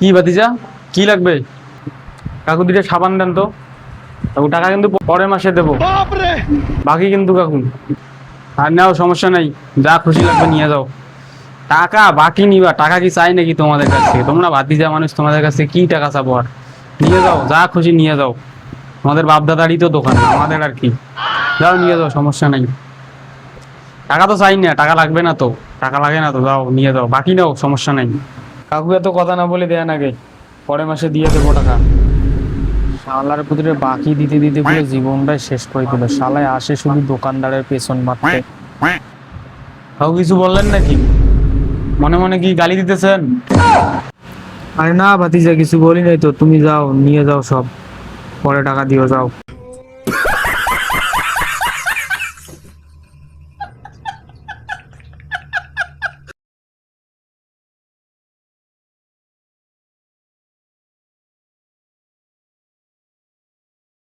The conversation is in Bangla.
কি ভাতিজা? কি লাগবে? কাকু দুটো সাবান দেন তো। কাকু টাকা কিন্তু পরের মাসে দেবো। বাকি কিন্তু কাকু। আর নাও সমস্যা নাই। যা খুশি লাগবে নিয়ে যাও। টাকা বাকি নিবা। টাকা কি চাই নাকি তোমাদের কাছ থেকে? তোমরা ভাতিজা মানুষ তোমাদের কাছ কি টাকা চাবো আর? নিয়ে যাও যা খুশি নিয়ে যাও। আমাদের বাপদাদারই তো দোকান আমাদের আর কি। যাও নিয়ে যাও সমস্যা নাই। টাকা তো চাই না টাকা লাগবে না তো। টাকা লাগে না তো যাও নিয়ে যাও। বাকি নাও সমস্যা নাই। কাকু এত কথা না বলে দেন আগে পরের মাসে দিয়ে দেবো টাকা। শালার পুত্রে বাকি দিতে দিতে পুরো জীবনটাই শেষ করে দিল। শালায় আসে শুধু দোকানদারের পেছন মারতে। কাকু কিছু বললেন নাকি? মনে মনে কি গালি দিতেছেন? আরে না ভাতিজা, কিছু বলি নাই তো। তুমি যাও, নিয়ে যাও সব। পরে টাকা দিও, যাও।